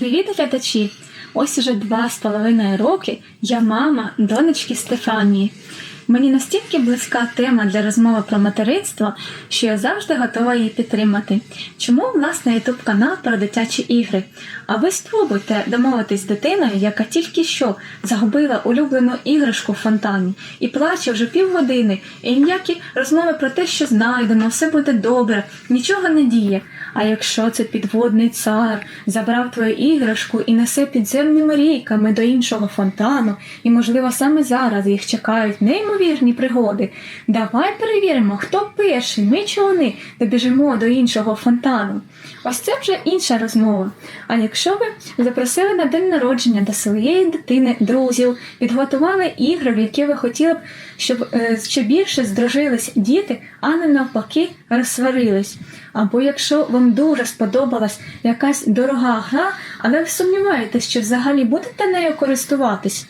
Привіт, глядачі! Ось уже два з половиною роки я мама донечки Стефанії. Мені настільки близька тема для розмови про материнство, що я завжди готова її підтримати. Чому власне ютуб канал про дитячі ігри? А ви спробуйте домовитись з дитиною, яка тільки що загубила улюблену іграшку в фонтані і плаче вже півгодини, і ніякі розмови про те, що знайдемо, все буде добре, нічого не діє. А якщо це підводний цар забрав твою іграшку і несе підземними ріками до іншого фонтану, і, можливо, саме зараз їх чекають неймовірні пригоди, давай перевіримо, хто перший, ми чи вони, добіжимо до іншого фонтану. Ось це вже інша розмова. А якщо ви запросили на день народження до своєї дитини друзів, підготували ігри, в які ви хотіли б, щоб е, ще більше здружились діти, а не навпаки розсварились. Або якщо вам дуже сподобалась якась дорога гра, але ви сумніваєтесь, що взагалі будете нею користуватись.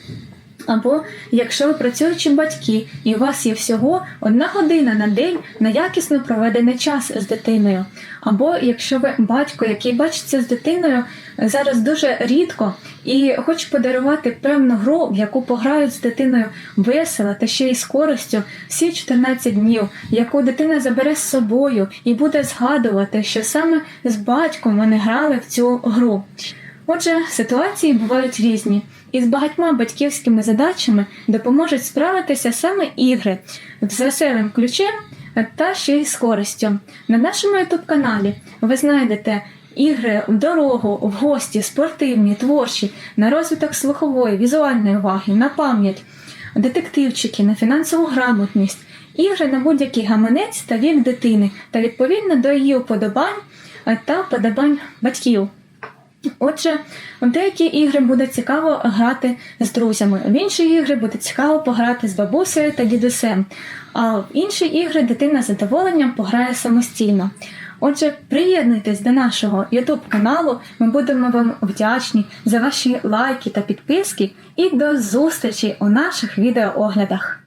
Або якщо ви працюючі батьки, і у вас є всього одна година на день на якісно проведений час з дитиною. Або якщо ви батько, який бачиться з дитиною зараз дуже рідко, і хоче подарувати певну гру, в яку пограють з дитиною весело та ще й з користю всі 14 днів, яку дитина забере з собою і буде згадувати, що саме з батьком вони грали в цю гру. Отже, ситуації бувають різні, і з багатьма батьківськими задачами допоможуть справитися саме ігри з веселим ключем та ще й з користю. На нашому youtube каналі ви знайдете ігри в дорогу, в гості, спортивні, творчі, на розвиток слухової, візуальної уваги, на пам'ять, детективчики, на фінансову грамотність, ігри на будь-який гаманець та вік дитини та відповідно до її уподобань та вподобань батьків. Отже, в деякі ігри буде цікаво грати з друзями, в інші ігри буде цікаво пограти з бабусею та дідусем, а в інші ігри дитина з задоволенням пограє самостійно. Отже, приєднуйтесь до нашого YouTube каналу, ми будемо вам вдячні за ваші лайки та підписки і до зустрічі у наших відеооглядах.